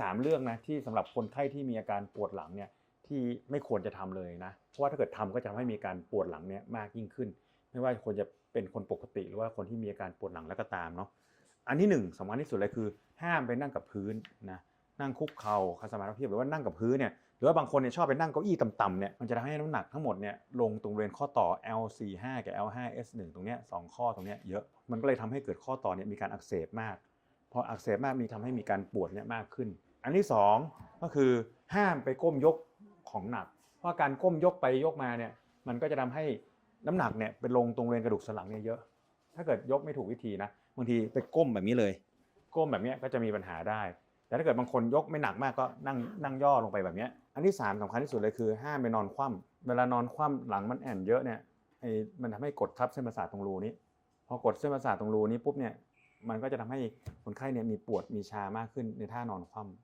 3 เรื่องนะที่สำหรับคนไข้ที่มีอาการปวดหลังเนี่ยที่ไม่ควรจะทำเลยนะเพราะว่าถ้าเกิดทำก็จะทำให้มีการปวดหลังเนี่ยมากยิ่งขึ้น ไม่ว่าคนจะเป็นคนปกติหรือว่าคนที่มีอาการปวดหลังแล้วก็ตามเนาะอันที่หนึ่งสำคัญที่สุดเลยคือ ห้ามไปนั่งกับพื้นนะนั่งคุกเข่าคาสมาธิเพียบหรือว่านั่งกับพื้นเนี่ยหรือว่าบางคนเนี่ยชอบไปนั่งเก้าอี้ต่ำๆเนี่ยมันจะทำให้น้ำหนักทั้งหมดเนี่ยลงตรงบริเวณข้อต่อ L45 กับ L5S1 ตรงเนี้ยสองข้อตรงเนี้ยเยอะมันก็เลยทำให้เกิดข้อต่อเนี่ยมีการอักเสบมากพออักเสบมากมีทำให้มีการปวดเนี่ยมากขึ้น อันที่สองก็คือห้ามไปก้มยกของหนัก เพราะการก้มยกไปยกมาเนี่ยมันก็จะทำให้น้ำหนักเนี่ยไปลงตรงบริเวณกระดูกสันหลังเนี่ยเยอะ ถ้าเกิดยกไม่ถูกวิธีนะบางทีไปก้มแบบนี้เลย ก้มแบบนี้ก็จะมีปัญหาได้ แต่ถ้าเกิดบางคนยกไม่หนักมากก็นั่งนั่งย่อลงไปแบบนี้อันที่สามสำคัญที่สุดเลยคือห้ามไปนอนคว่ำเวลานอนคว่ำหลังมันแอนเยอะเนี่ยไอ้มันทำให้กดทับเส้นประสาทตรงรูนี้ พอกดเส้นประสาทตรงรูนี้ปุ๊บเนี่ยมันก็จะทำให้คนไข้เนี่ยมีปวดมีชามากขึ้นในท่านอนคว่ำ